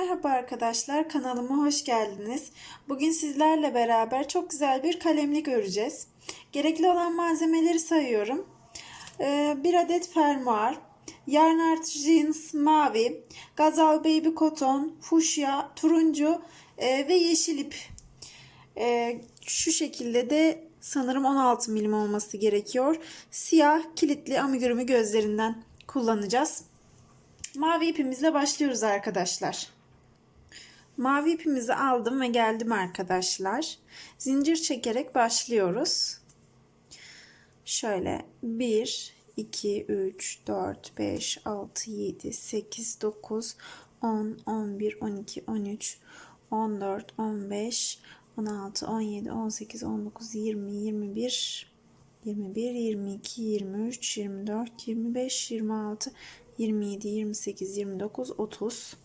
Merhaba arkadaşlar, kanalıma hoş geldiniz. Bugün sizlerle beraber çok güzel bir kalemlik öreceğiz. Gerekli olan malzemeleri sayıyorum. Ee, bir adet fermuar, yarn art jeans mavi, gazal baby koton, fuşya, turuncu e, ve yeşil ip. Ee, şu şekilde de sanırım 16 milim olması gerekiyor. Siyah kilitli amigurumi gözlerinden kullanacağız. Mavi ipimizle başlıyoruz arkadaşlar. Mavi ipimizi aldım ve geldim arkadaşlar. Zincir çekerek başlıyoruz. Şöyle 1, 2, 3, 4, 5, 6, 7, 8, 9, 10, 11, 12, 13, 14, 15, 16, 17, 18, 19, 20, 21, 21, 22, 23, 24, 25, 26, 27, 28, 29, 30,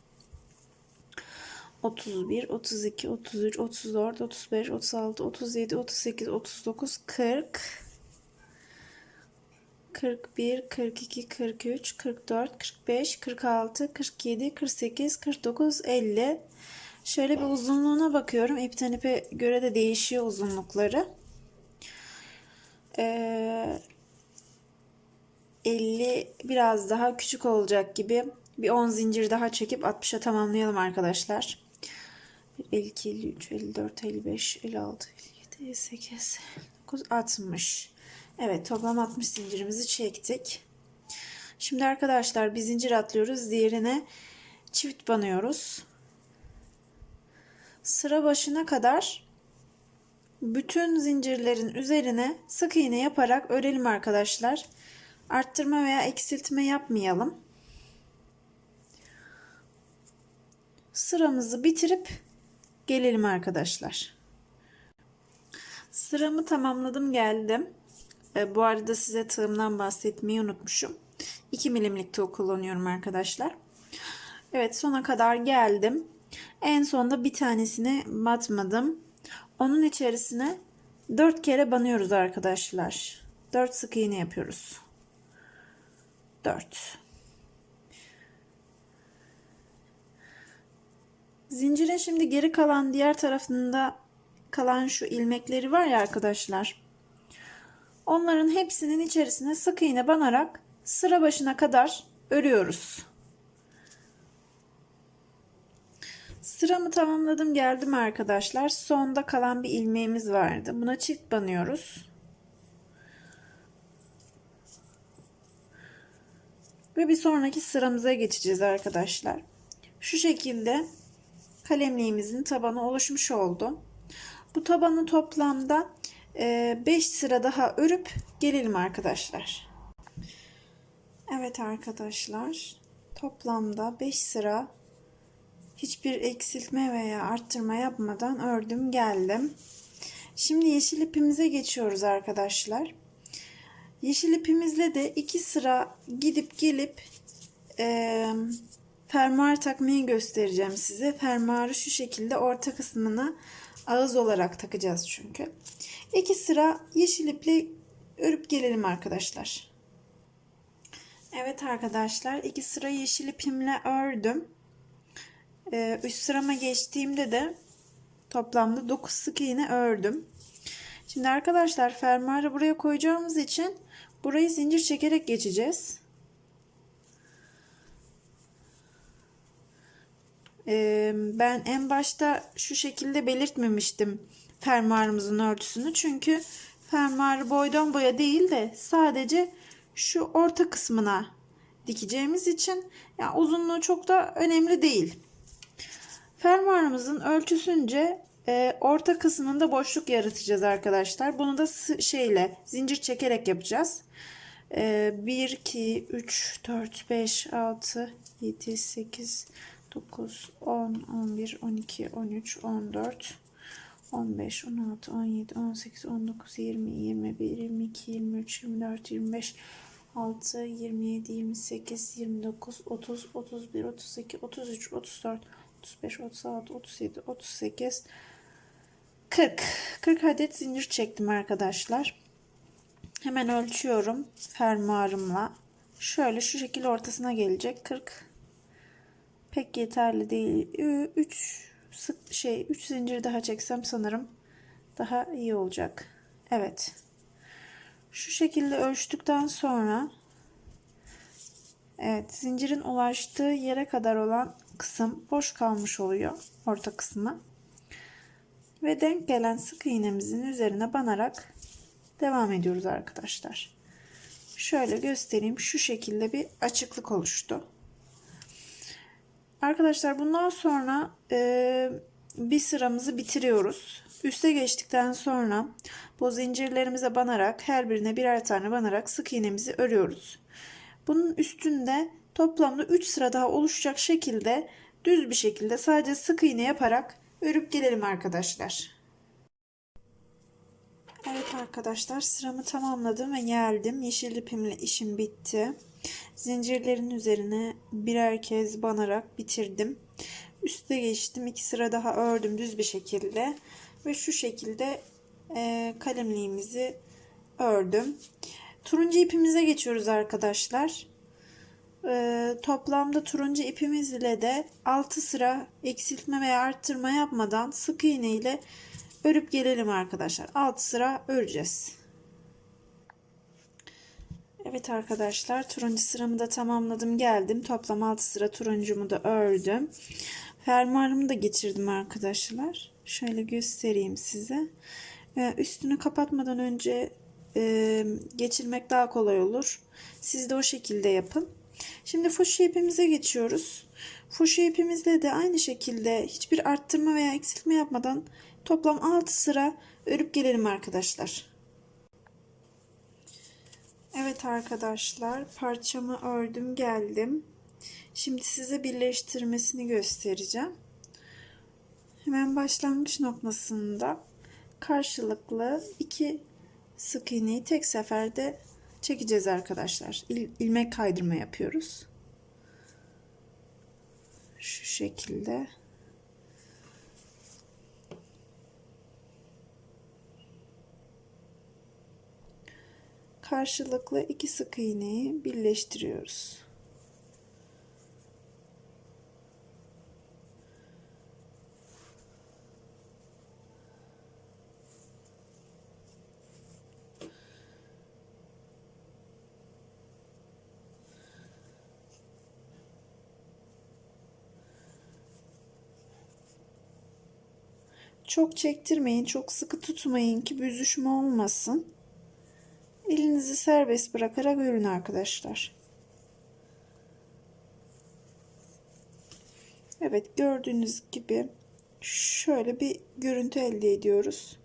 31, 32, 33, 34, 35, 36, 37, 38, 39, 40, 41, 42, 43, 44, 45, 46, 47, 48, 49, 50. Şöyle bir uzunluğuna bakıyorum. İpten ipe göre de değişiyor uzunlukları. Ee, 50 biraz daha küçük olacak gibi. Bir 10 zincir daha çekip 60'a tamamlayalım arkadaşlar. 52, 53, 54, 55, 56, 57, 58, 9, 60. Evet toplam 60 zincirimizi çektik. Şimdi arkadaşlar bir zincir atlıyoruz. Diğerine çift banıyoruz. Sıra başına kadar bütün zincirlerin üzerine sık iğne yaparak örelim arkadaşlar. Arttırma veya eksiltme yapmayalım. Sıramızı bitirip gelelim arkadaşlar. Sıramı tamamladım geldim. E, bu arada size tığımdan bahsetmeyi unutmuşum. 2 milimlik tığ kullanıyorum arkadaşlar. Evet sona kadar geldim. En sonda bir tanesini batmadım. Onun içerisine 4 kere banıyoruz arkadaşlar. 4 sık iğne yapıyoruz. 4 Zincirin şimdi geri kalan diğer tarafında kalan şu ilmekleri var ya arkadaşlar. Onların hepsinin içerisine sık iğne banarak sıra başına kadar örüyoruz. Sıramı tamamladım geldim arkadaşlar. Sonda kalan bir ilmeğimiz vardı. Buna çift banıyoruz. Ve bir sonraki sıramıza geçeceğiz arkadaşlar. Şu şekilde kalemliğimizin tabanı oluşmuş oldu. Bu tabanı toplamda 5 sıra daha örüp gelelim arkadaşlar. Evet arkadaşlar toplamda 5 sıra hiçbir eksiltme veya arttırma yapmadan ördüm geldim. Şimdi yeşil ipimize geçiyoruz arkadaşlar. Yeşil ipimizle de iki sıra gidip gelip e, fermuar takmayı göstereceğim size. Fermuarı şu şekilde orta kısmına ağız olarak takacağız çünkü. İki sıra yeşil iple örüp gelelim arkadaşlar. Evet arkadaşlar iki sıra yeşil ipimle ördüm. Ee, üst sırama geçtiğimde de toplamda 9 sık iğne ördüm. Şimdi arkadaşlar fermuarı buraya koyacağımız için burayı zincir çekerek geçeceğiz. Ben en başta şu şekilde belirtmemiştim fermuarımızın örtüsünü. Çünkü fermuarı boydan boya değil de sadece şu orta kısmına dikeceğimiz için yani uzunluğu çok da önemli değil. Fermuarımızın ölçüsünce e, orta kısmında boşluk yaratacağız arkadaşlar. Bunu da şeyle zincir çekerek yapacağız. E, 1, 2, 3, 4, 5, 6, 7, 8, 9, 10, 11, 12, 13, 14, 15, 16, 17, 18, 19, 20, 21, 22, 23, 24, 25, 6, 27, 28, 29, 30, 31, 32, 33, 34, 35, 36, 37, 38, 40. 40 adet zincir çektim arkadaşlar. Hemen ölçüyorum fermuarımla. Şöyle şu şekilde ortasına gelecek. 40 pek yeterli değil. 3 sık şey 3 zincir daha çeksem sanırım daha iyi olacak. Evet. Şu şekilde ölçtükten sonra Evet, zincirin ulaştığı yere kadar olan kısım boş kalmış oluyor. Orta kısmı. Ve denk gelen sık iğnemizin üzerine banarak devam ediyoruz arkadaşlar. Şöyle göstereyim. Şu şekilde bir açıklık oluştu. Arkadaşlar bundan sonra e, bir sıramızı bitiriyoruz. Üste geçtikten sonra bu zincirlerimize banarak her birine birer tane banarak sık iğnemizi örüyoruz. Bunun üstünde toplamda 3 sıra daha oluşacak şekilde düz bir şekilde sadece sık iğne yaparak örüp gelelim arkadaşlar. Evet arkadaşlar sıramı tamamladım ve geldim. Yeşil ipimle işim bitti. Zincirlerin üzerine birer kez banarak bitirdim. Üste geçtim. iki sıra daha ördüm düz bir şekilde. Ve şu şekilde e, kalemliğimizi ördüm. Turuncu ipimize geçiyoruz arkadaşlar. Ee, toplamda turuncu ipimiz ile de 6 sıra eksiltme veya arttırma yapmadan sık iğne ile örüp gelelim arkadaşlar. 6 sıra öreceğiz. Evet arkadaşlar turuncu sıramı da tamamladım geldim. Toplam 6 sıra turuncumu da ördüm. Fermuarımı da geçirdim arkadaşlar. Şöyle göstereyim size. Ee, üstünü kapatmadan önce e, geçirmek daha kolay olur. Siz de o şekilde yapın. Şimdi fuşya ipimize geçiyoruz. Fuşya ipimizle de aynı şekilde hiçbir arttırma veya eksiltme yapmadan toplam 6 sıra örüp gelelim arkadaşlar. Evet arkadaşlar parçamı ördüm geldim. Şimdi size birleştirmesini göstereceğim. Hemen başlangıç noktasında karşılıklı iki sık iğneyi tek seferde çekeceğiz arkadaşlar. İl, ilmek kaydırma yapıyoruz. Şu şekilde. Karşılıklı iki sık iğneyi birleştiriyoruz. Çok çektirmeyin, çok sıkı tutmayın ki büzüşme olmasın. Elinizi serbest bırakarak örün arkadaşlar. Evet gördüğünüz gibi şöyle bir görüntü elde ediyoruz.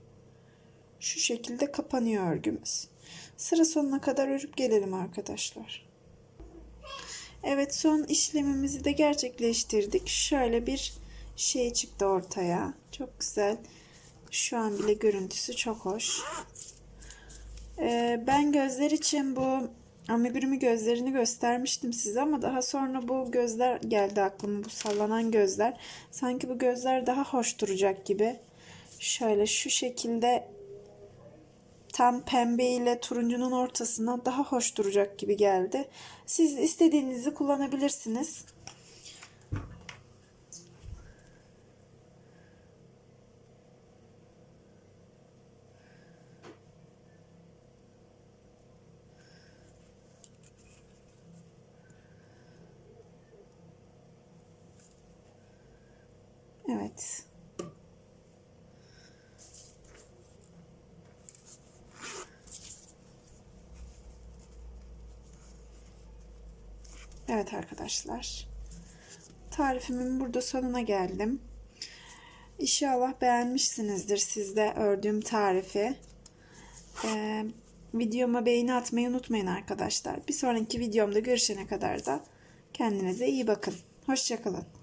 Şu şekilde kapanıyor örgümüz. Sıra sonuna kadar örüp gelelim arkadaşlar. Evet son işlemimizi de gerçekleştirdik. Şöyle bir şey çıktı ortaya. Çok güzel. Şu an bile görüntüsü çok hoş. Ee, ben gözler için bu amigurumi gözlerini göstermiştim size ama daha sonra bu gözler geldi aklıma. Bu sallanan gözler. Sanki bu gözler daha hoş duracak gibi. Şöyle şu şekilde tam pembe ile turuncunun ortasına daha hoş duracak gibi geldi. Siz istediğinizi kullanabilirsiniz. Evet. Evet arkadaşlar. Tarifimin burada sonuna geldim. İnşallah beğenmişsinizdir siz de ördüğüm tarifi. Ee, videoma beğeni atmayı unutmayın arkadaşlar. Bir sonraki videomda görüşene kadar da kendinize iyi bakın. Hoşçakalın.